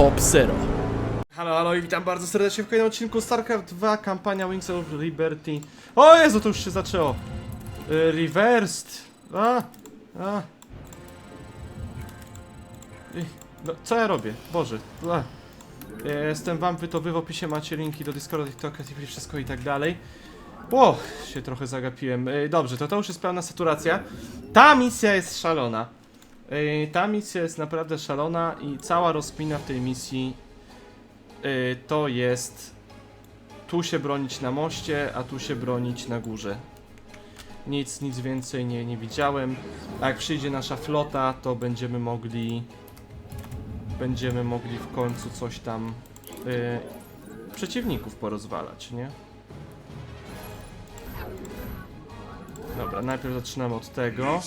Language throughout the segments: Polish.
Top Zero. Halo, halo i witam bardzo serdecznie w kolejnym odcinku StarCraft 2, kampania Wings of Liberty. O Jezu, to już się zaczęło. Y, reversed. A, a. I, no, co ja robię? Boże. A. Jestem wam, wy to wy w opisie macie linki do Discorda, TikToka, TV, wszystko i tak dalej. Ło, się trochę zagapiłem. Y, Dobrze, to to już jest pełna saturacja. Ta misja jest szalona. Ta misja jest naprawdę szalona i cała rozkmina w tej misji to jest tu się bronić na moście, a tu się bronić na górze. Nic, nic więcej nie, nie widziałem. A jak przyjdzie nasza flota, to będziemy mogli będziemy mogli w końcu coś tam przeciwników porozwalać, nie? Dobra, najpierw zaczynamy od tego.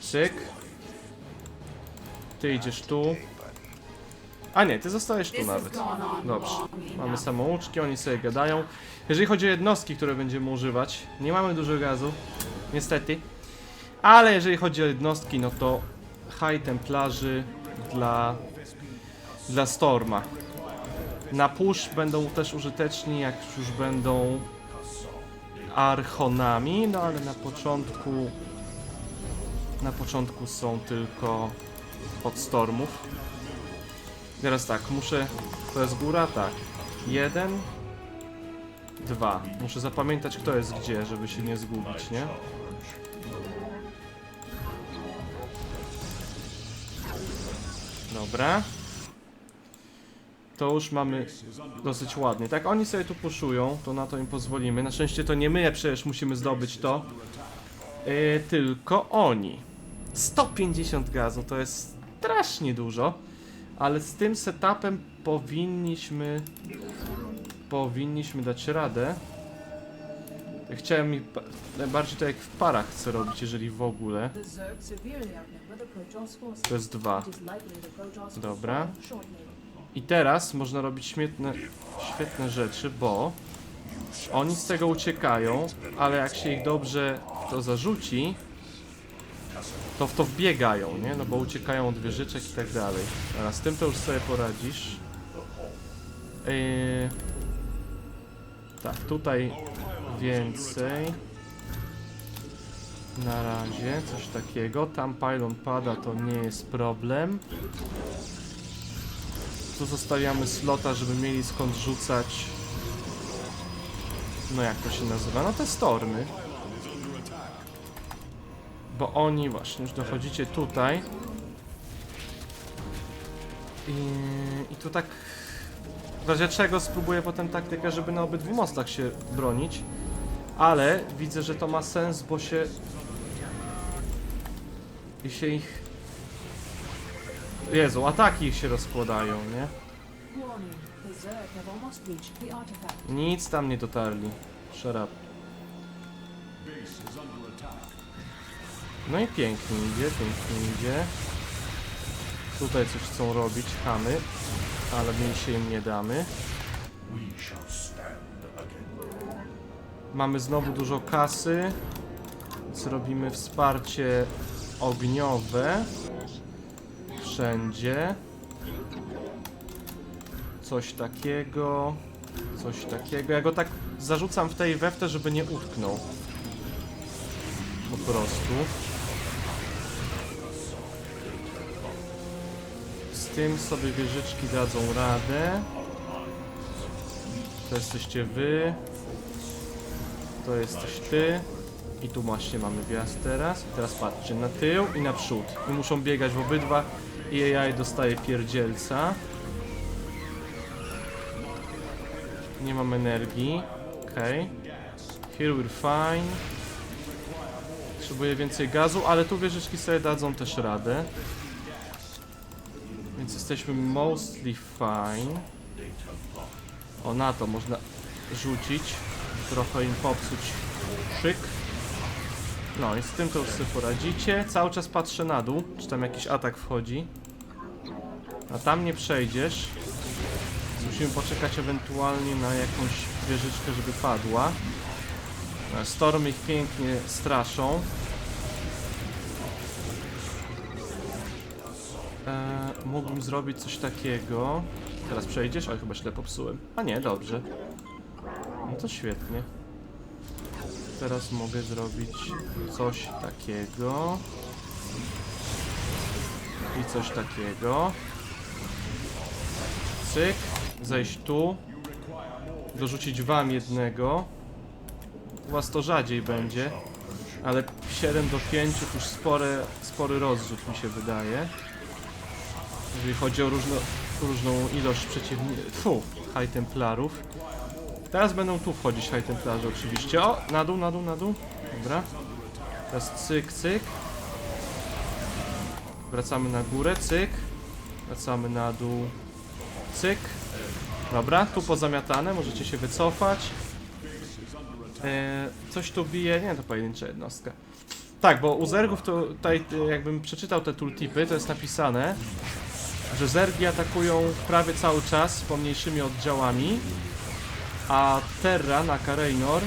Cyk. Ty idziesz tu. A nie, ty zostajesz tu nawet. Dobrze. Mamy samouczki, oni sobie gadają. Jeżeli chodzi o jednostki, które będziemy używać, nie mamy dużo gazu, niestety. Ale jeżeli chodzi o jednostki, no to High Templarzy dla, dla Storma. Na push będą też użyteczni, jak już będą Archonami, no ale na początku na początku są tylko od stormów. Teraz tak, muszę. To jest góra? Tak. Jeden. Dwa. Muszę zapamiętać, kto jest gdzie, żeby się nie zgubić, nie? Dobra. To już mamy dosyć ładnie. Tak, oni sobie tu puszują, to na to im pozwolimy. Na szczęście to nie my przecież musimy zdobyć to. Yy, tylko oni. 150 gazu to jest strasznie dużo, ale z tym setupem powinniśmy powinniśmy dać radę. Chciałem ich pa- najbardziej to jak w parach chcę robić, jeżeli w ogóle. To jest dwa. Dobra. I teraz można robić świetne, świetne rzeczy, bo oni z tego uciekają, ale jak się ich dobrze to zarzuci, to w to wbiegają, nie? No bo uciekają od wieżyczek i tak dalej. Z tym to już sobie poradzisz. Yy... Tak, tutaj więcej. Na razie coś takiego. Tam pylon pada, to nie jest problem. Tu zostawiamy slota, żeby mieli skąd rzucać. No jak to się nazywa? No te stormy. Bo oni właśnie już dochodzicie tutaj. I, i tu tak w razie czego spróbuję potem taktykę, żeby na obydwu mostach się bronić. Ale widzę, że to ma sens, bo się i się ich Jezu, ataki się rozkładają, nie? Nic tam nie dotarli. Shut. No i pięknie idzie, pięknie idzie. Tutaj coś chcą robić, chamy, ale my się im nie damy. Mamy znowu dużo kasy, więc robimy wsparcie ogniowe. Wszędzie. Coś takiego. Coś takiego. Ja go tak zarzucam w tej weftę, żeby nie utknął. Po prostu. Z tym sobie wieżyczki dadzą radę. To jesteście wy. To jesteś ty. I tu właśnie mamy wjazd teraz. I teraz patrzcie, na tył i na przód. I muszą biegać w obydwa. AI dostaje pierdzielca. Nie mam energii. Okej. Here we're fine. Potrzebuję więcej gazu, ale tu wieżyczki sobie dadzą też radę. Więc jesteśmy mostly fine. O, na to można rzucić. Trochę im popsuć szyk. No i z tym to już sobie poradzicie. Cały czas patrzę na dół, czy tam jakiś atak wchodzi. A tam nie przejdziesz. Musimy poczekać ewentualnie na jakąś wieżyczkę, żeby padła. Stormy ich pięknie straszą. E, mógłbym zrobić coś takiego. Teraz przejdziesz? Oj, chyba źle popsułem. A nie, dobrze. No to świetnie. Teraz mogę zrobić coś takiego. I coś takiego. Cyk. Zejść tu. Dorzucić wam jednego. Was to rzadziej będzie. Ale 7 do 5 to już spory, spory rozrzut mi się wydaje. Jeżeli chodzi o różno, różną ilość przeciwników. Fu, High Templarów. Teraz będą tu wchodzić High Templarzy oczywiście. O, na dół, na dół, na dół. Dobra. Teraz cyk, cyk. Wracamy na górę, cyk. Wracamy na dół, cyk. Dobra, tu pozamiatane, możecie się wycofać. E, coś tu bije, nie, to pojedyncza jednostka. Tak, bo u zergów to tutaj, e, jakbym przeczytał te tooltipy, to jest napisane, że zergi atakują prawie cały czas pomniejszymi oddziałami, a Terra na Kareynor,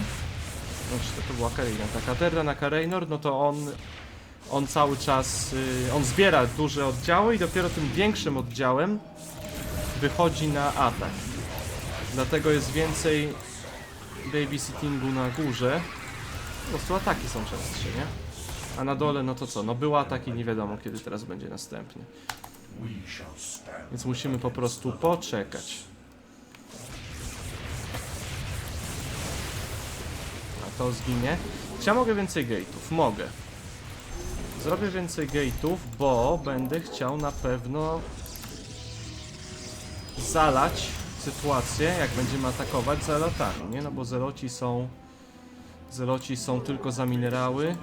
no czy to, to była Kareynor, tak, a Terra na Kareynor, no to on, on cały czas, y, on zbiera duże oddziały i dopiero tym większym oddziałem wychodzi na atak. Dlatego jest więcej babysittingu na górze. Po prostu ataki są częstsze, nie? A na dole, no to co? No był atak i nie wiadomo kiedy teraz będzie następny. Więc musimy po prostu poczekać. A to zginie. Czy ja mogę więcej gate'ów? Mogę. Zrobię więcej gate'ów, bo będę chciał na pewno zalać sytuację, jak będziemy atakować zelotami, nie? No bo zeloci są... Zeloci są tylko za minerały,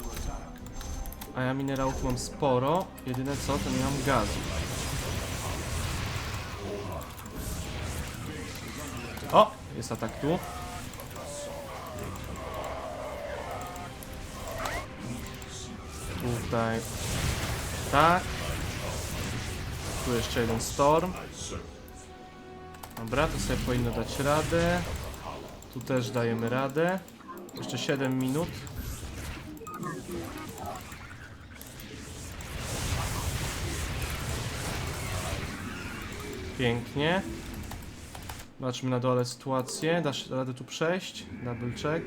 a ja minerałów mam sporo. Jedyne co, to nie mam gazu. O! Jest atak tu. Tutaj. Tak. Tu jeszcze jeden storm. Dobra, to sobie powinno dać radę. Tu też dajemy radę. Jeszcze 7 minut. Pięknie. Zobaczmy na dole sytuację. Dasz radę tu przejść? Double check.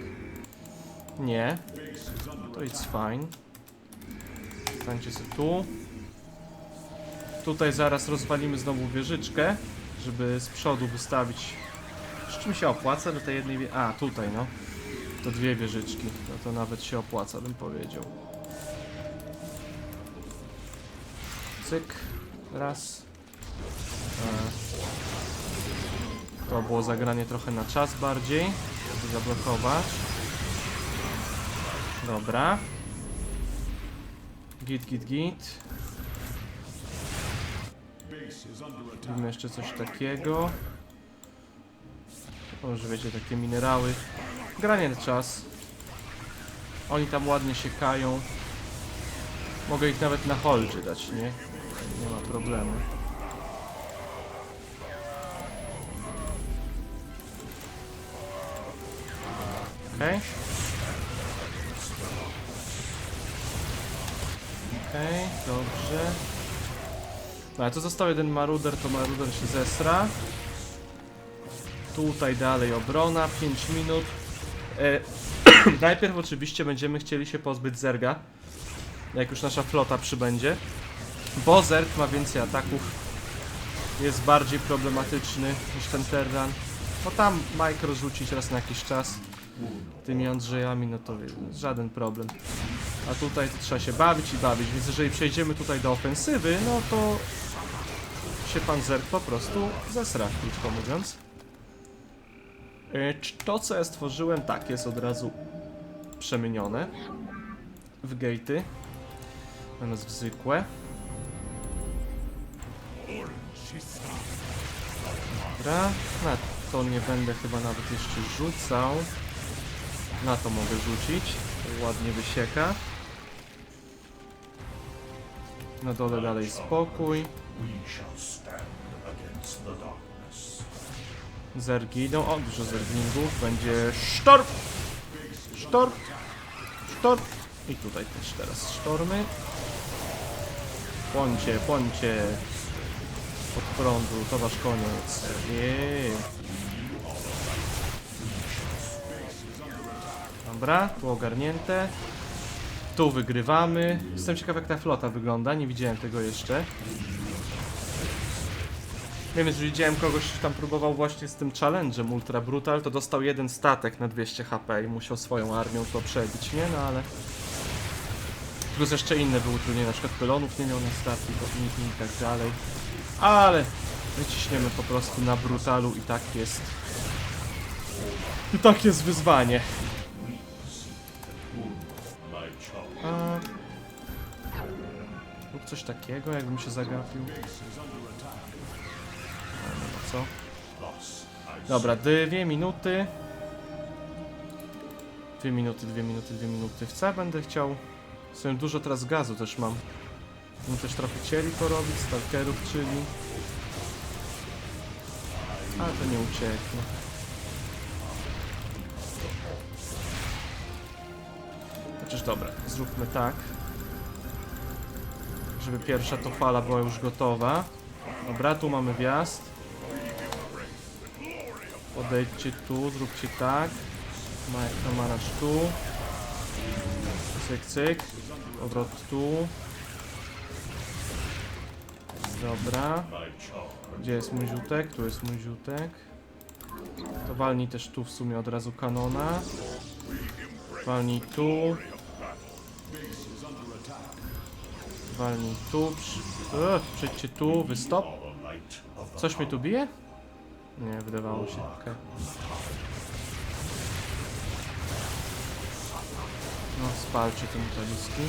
Nie. To it's fine. Stańcie sobie tu. Tutaj zaraz rozwalimy znowu wieżyczkę, żeby z przodu wystawić. Z czym się opłaca do tej jednej. A, tutaj no. To dwie wieżyczki. No to nawet się opłaca, bym powiedział. Cyk. Raz. E. To było zagranie trochę na czas bardziej, żeby zablokować. Dobra. Git, git, git. Robimy jeszcze coś takiego. Może wiecie, takie minerały. Granie na czas. Oni tam ładnie się kają. Mogę ich nawet na holdzie dać, nie? Nie ma problemu. Okej. Okej, dobrze. No ale to został jeden maruder, to maruder się zesra. Tutaj dalej obrona, 5 minut. E, najpierw oczywiście będziemy chcieli się pozbyć zerga. Jak już nasza flota przybędzie. Bo zerg ma więcej ataków. Jest bardziej problematyczny niż ten Terran. No tam Mike rozrzucić raz na jakiś czas tymi Andrzejami, no to żaden problem. A tutaj to trzeba się bawić i bawić, więc jeżeli przejdziemy tutaj do ofensywy, no to się pan Zerg po prostu zesra, krótko mówiąc. E, To, co ja stworzyłem, tak, jest od razu przemienione w gate'y, zamiast w zwykłe. Dobra, na to nie będę chyba nawet jeszcze rzucał. Na to mogę rzucić. Ładnie wysieka. Na dole dalej spokój. Zergi idą. O, dużo zerglingów. Będzie sztorm! Sztorm! Sztorm! I tutaj też teraz sztormy. Płoncie, płoncie. Od prądu, to wasz koniec. Jej. Dobra, tu ogarnięte. Tu wygrywamy. Jestem ciekaw jak ta flota wygląda, nie widziałem tego jeszcze. Nie wiem, że widziałem kogoś, kto tam próbował właśnie z tym challenge'em Ultra Brutal, to dostał jeden statek na 200 HP i musiał swoją armią to przebić, nie? No ale... Plus jeszcze inne były utrudnienia, na przykład pylonów nie miał na statku, kosmiki i tak dalej. Ale wyciśniemy po prostu na Brutalu i tak jest... I tak jest wyzwanie. A... Lub coś takiego, jakbym się zagapił. Co? Dobra, dwie minuty. Dwie minuty, dwie minuty, dwie minuty. W będę chciał? Sobie dużo teraz gazu też mam. Bym też trochę chcieli porobić, stalkerów czyli. Ale to nie ucieknie. Chociaż dobra, zróbmy tak. Żeby pierwsza to fala była już gotowa. Dobra, tu mamy wjazd. Podejdźcie tu, zróbcie tak. Ma- Marasz tu. Cyk, cyk. Powrót tu. Dobra. Gdzie jest mój ziutek? Tu jest mój ziutek. To walnij też tu w sumie od razu kanona. Walnij tu. Walnij tu. Przyjdźcie tu, wystop. Coś mnie tu bije? Nie, wydawało się. okej. No, spalcie te metaliski.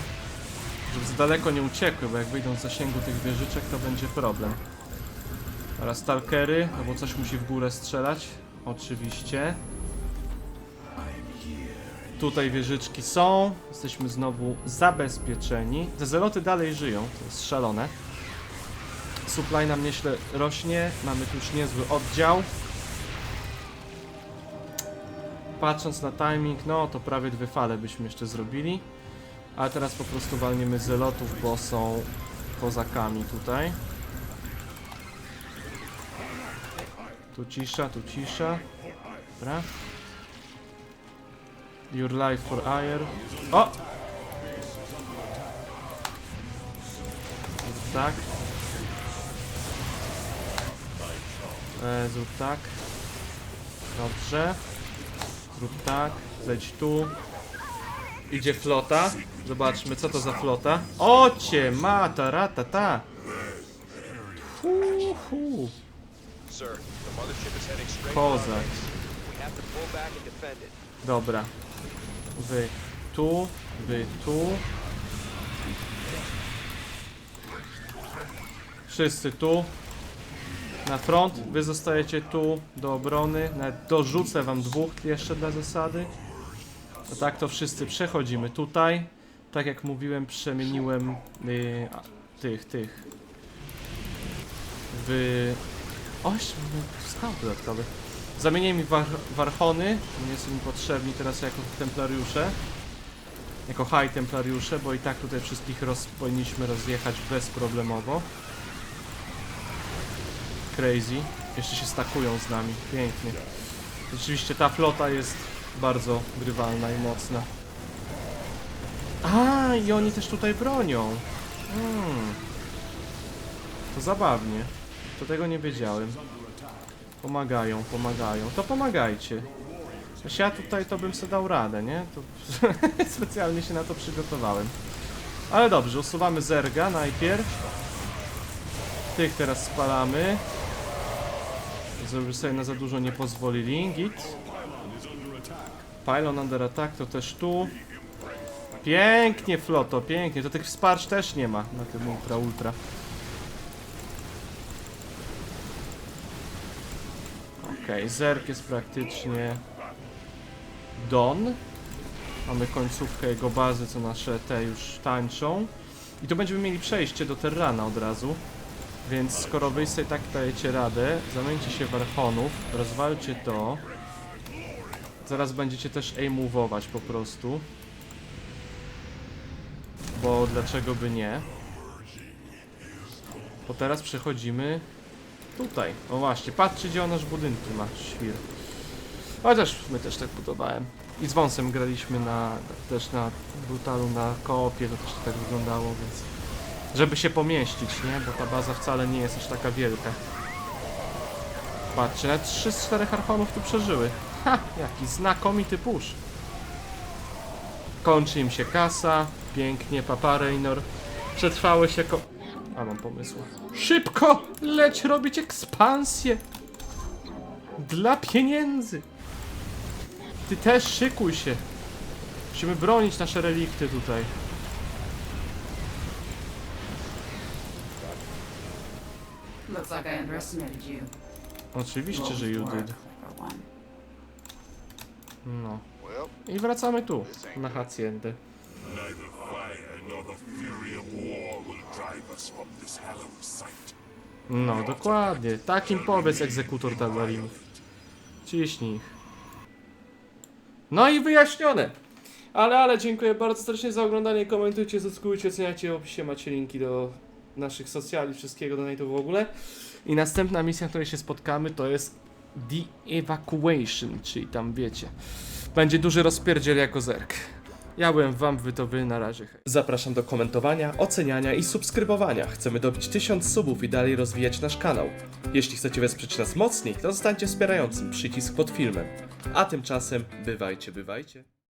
Żeby za daleko nie uciekły, bo jak wyjdą z zasięgu tych wieżyczek, to będzie problem. Teraz stalkery, no bo coś musi w górę strzelać. Oczywiście. Tutaj wieżyczki są. Jesteśmy znowu zabezpieczeni. Te zeloty dalej żyją, to jest szalone. Supply nam nieźle rośnie. Mamy tu już niezły oddział. Patrząc na timing, no to prawie dwie fale byśmy jeszcze zrobili. A teraz po prostu walniemy zelotów, bo są kozakami tutaj. Tu cisza, tu cisza. Dobra. Your life for ire. O! Tak. E, zrób tak. Dobrze. Zrób tak. Zejdź tu. Idzie flota. Zobaczmy, co to za flota. Ocie, mata, rata, ta. Is heading straight Kozak. Dobra. Wy tu, wy tu. Wszyscy tu. Na front, wy zostajecie tu do obrony. Nawet dorzucę wam dwóch jeszcze dla zasady. No tak to wszyscy przechodzimy tutaj. Tak jak mówiłem, przemieniłem y, a, tych, tych. W... O, jeszcze skał dodatkowy. Zamieniłem ich war warchony, nie są mi potrzebni teraz jako templariusze. Jako high templariusze, bo i tak tutaj wszystkich roz, powinniśmy rozjechać bezproblemowo. Crazy. Jeszcze się stakują z nami. Pięknie. Rzeczywiście ta flota jest bardzo grywalna i mocna. A, i oni też tutaj bronią. Hmm. To zabawnie. To tego nie wiedziałem. Pomagają, pomagają. To pomagajcie. Chociaż ja tutaj to bym sobie dał radę, nie? To specjalnie się na to przygotowałem. Ale dobrze, usuwamy zerga najpierw. Tych teraz spalamy. Żeby sobie na za dużo nie pozwolili. Git. Pylon under attack to też tu. Pięknie, floto, pięknie. To tych wsparć też nie ma na tym ultra, ultra. Okej, zerk jest praktycznie don. Mamy końcówkę jego bazy, co nasze te już tańczą. I tu będziemy mieli przejście do Terrana od razu. Więc skoro wy sobie tak dajecie radę, zamieńcie się w Archonów, rozwalcie to. Zaraz będziecie też aimowować po prostu. Bo dlaczego by nie? Bo teraz przechodzimy tutaj. O właśnie, patrzcie gdzie on nasz budynki ma, świr. Chociaż my też tak budowałem. I z wąsem graliśmy na, też na brutalu, na koopie, to też tak wyglądało, więc... Żeby się pomieścić, nie? Bo ta baza wcale nie jest aż taka wielka. Patrzcie, nawet 3 z 4 harponów tu przeżyły. Ha! Jaki znakomity push. Kończy im się kasa. Pięknie, Papa Raynor. Przetrwały się ko... A mam pomysł. Szybko! Leć robić ekspansję! Dla pieniędzy! Ty też szykuj się! Musimy bronić nasze relikty tutaj. Looks like I underestimated you. Oczywiście, że you did. for one. No. Well, I wracamy tu, na haciendę. Neither fire nor the fury of war will drive us from this hallowed site. No, dokładnie. Takim powiedz egzekutor Dalmarinów. Ciśnij ich. No i wyjaśnione. Ale, ale dziękuję bardzo serdecznie za oglądanie. Komentujcie, subskrybujcie, oceniajcie. W opisie macie linki do naszych socjali, wszystkiego, do najtu w ogóle. I następna misja, w której się spotkamy, to jest The Evacuation, czyli tam wiecie. Będzie duży rozpierdziel jako zerk. Ja byłem wam, wy to wy, na razie. Zapraszam do komentowania, oceniania i subskrybowania. Chcemy dobić 1000 subów i dalej rozwijać nasz kanał. Jeśli chcecie wesprzeć nas mocniej, to zostańcie wspierającym, przycisk pod filmem. A tymczasem bywajcie, bywajcie.